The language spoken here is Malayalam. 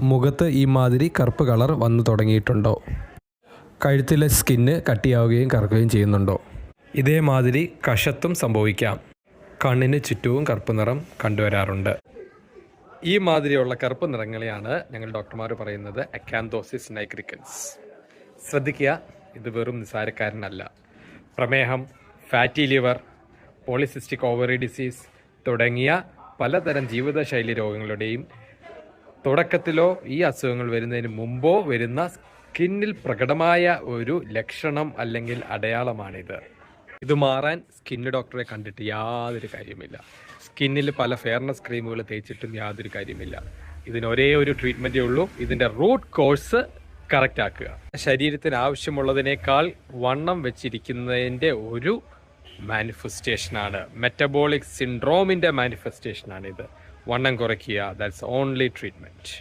മുഖത്ത് ഈ മാതിരി കറുപ്പ് കളർ വന്നു തുടങ്ങിയിട്ടുണ്ടോ? കഴുത്തിലെ സ്കിന്ന് കട്ടിയാവുകയും കറുക്കുകയും ചെയ്യുന്നുണ്ടോ? ഇതേമാതിരി കഷത്തും സംഭവിക്കാം. കണ്ണിന് ചുറ്റുവും കറുപ്പ് നിറം കണ്ടുവരാറുണ്ട്. ഈ മാതിരിയുള്ള കറുപ്പ് നിറങ്ങളെയാണ് ഞങ്ങൾ ഡോക്ടർമാർ പറയുന്നത് അക്കാന്തോസിസ് നൈഗ്രിക്കൻസ് ശ്രദ്ധിക്കുക ഇത് വെറും നിസാരക്കാരനല്ല പ്രമേഹം fatty liver polycystic ovary disease തുടങ്ങിയ പലതരം ജീവിതശൈലി രോഗങ്ങളുടെയും തുടക്കത്തിലോ ഈ അസുഖങ്ങൾ വരുന്നതിന് മുമ്പോ വരുന്ന സ്കിന്നിൽ പ്രകടമായ ഒരു ലക്ഷണം അല്ലെങ്കിൽ അടയാളമാണിത്. ഇത് മാറാൻ സ്കിന്ന് ഡോക്ടറെ കണ്ടിട്ട് യാതൊരു കാര്യമില്ല. സ്കിന്നിൽ പല ഫെയർനെസ് ക്രീമുകൾ തേച്ചിട്ടും യാതൊരു കാര്യമില്ല. ഇതിന് ഒരേ ഒരു ട്രീറ്റ്മെന്റേ ഉള്ളൂ. ഇതിന്റെ റൂട്ട് കോഴ്സ് കറക്റ്റ് ആക്കുക. ശരീരത്തിന് ആവശ്യമുള്ളതിനേക്കാൾ വണ്ണം വെച്ചിരിക്കുന്നതിന്റെ ഒരു മാനിഫെസ്റ്റേഷനാണ്. മെറ്റബോളിക് സിൻഡ്രോമിന്റെ മാനിഫെസ്റ്റേഷനാണിത്. വണ്ണം കുറയ്ക്കുക. That's only treatment